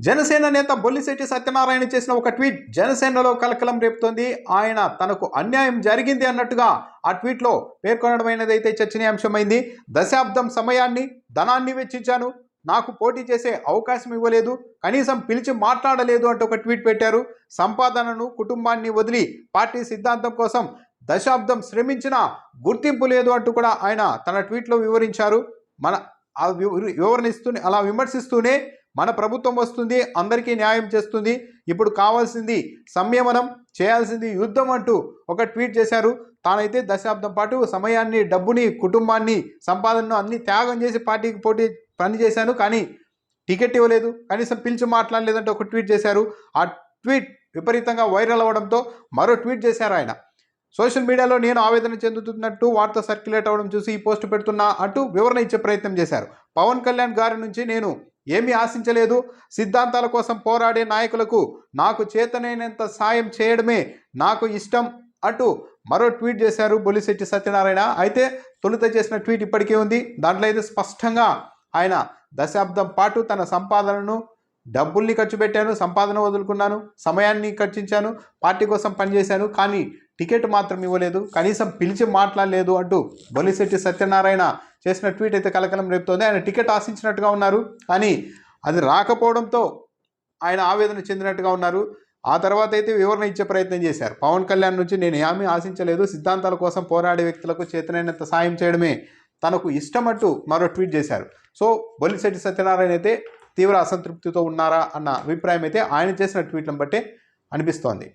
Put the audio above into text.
జనసేన నేత బొల్లిశెట్టి సత్యనారాయణ చేసిన ఒక ట్వీట్ జనసేనలో కలకలం రేపుతోంది. ఆయన తనకు అన్యాయం జరిగింది అన్నట్టుగా ఆ ట్వీట్లో పేర్కొనడమైనదైతే చర్చనీయాంశమైంది. దశాబ్దం సమయాన్ని ధనాన్ని వెచ్చించాను. నాకు పోటీ చేసే అవకాశం ఇవ్వలేదు. కనీసం పిలిచి మాట్లాడలేదు అంటూ ఒక ట్వీట్ పెట్టారు. సంపాదనను కుటుంబాన్ని వదిలి పార్టీ సిద్ధాంతం కోసం దశాబ్దం శ్రమించిన గుర్తింపు లేదు అంటూ కూడా ఆయన తన ట్వీట్లో వివరించారు. మన వివరణిస్తూనే అలా విమర్శిస్తూనే మన ప్రభుత్వం వస్తుంది అందరికీ న్యాయం చేస్తుంది. ఇప్పుడు కావాల్సింది సంయమనం చేయాల్సింది యుద్ధం అంటూ ఒక ట్వీట్ చేశారు. తానైతే దశాబ్దం పాటు సమయాన్ని డబ్బుని కుటుంబాన్ని సంపాదనను అన్ని త్యాగం చేసి పార్టీకి పోటీ పనిచేశాను. కానీ టికెట్ ఇవ్వలేదు. కనీసం పిలిచి మాట్లాడలేదంటే ఒక ట్వీట్ చేశారు. ఆ ట్వీట్ విపరీతంగా వైరల్ అవ్వడంతో మరో ట్వీట్ చేశారు ఆయన. సోషల్ మీడియాలో నేను ఆవేదన చెందుతున్నట్టు వార్త సర్క్యులేట్ అవ్వడం చూసి ఈ పోస్ట్ పెడుతున్నా అంటూ వివరణ ఇచ్చే ప్రయత్నం చేశారు. పవన్ కళ్యాణ్ గారి నుంచి నేను ఏమీ ఆశించలేదు. సిద్ధాంతాల కోసం పోరాడే నాయకులకు నాకు చేతనైనంత సాయం చేయడమే నాకు ఇష్టం అంటూ మరో ట్వీట్ చేశారు బొలిశెట్టి సత్యనారాయణ. అయితే తొలుత చేసిన ట్వీట్ ఇప్పటికే ఉంది. దాంట్లో అయితే స్పష్టంగా ఆయన దశాబ్దం పాటు తన సంపాదనను డబ్బుల్ని ఖర్చు పెట్టాను సంపాదన వదులుకున్నాను సమయాన్ని ఖర్చించాను పార్టీ కోసం పనిచేశాను. కానీ టికెట్ మాత్రం ఇవ్వలేదు కనీసం పిలిచి మాట్లాడలేదు అంటూ బొలిశెట్టి సత్యనారాయణ చేసిన ట్వీట్ అయితే కలకలం రేపుతోంది. ఆయన టికెట్ ఆశించినట్టుగా ఉన్నారు కానీ అది రాకపోవడంతో ఆయన ఆవేదన చెందినట్టుగా ఉన్నారు. ఆ తర్వాత అయితే వివరణ ఇచ్చే ప్రయత్నం చేశారు. పవన్ కళ్యాణ్ నుంచి నేను ఏమీ ఆశించలేదు సిద్ధాంతాల కోసం పోరాడే వ్యక్తులకు చేతనైనంత సాయం చేయడమే తనకు ఇష్టమంటూ మరో ట్వీట్ చేశారు. సో బొలిశెట్టి సత్యనారాయణ అయితే తీవ్ర అసంతృప్తితో ఉన్నారా అన్న అభిప్రాయం అయితే ఆయన చేసిన ట్వీట్లను బట్టే అనిపిస్తోంది.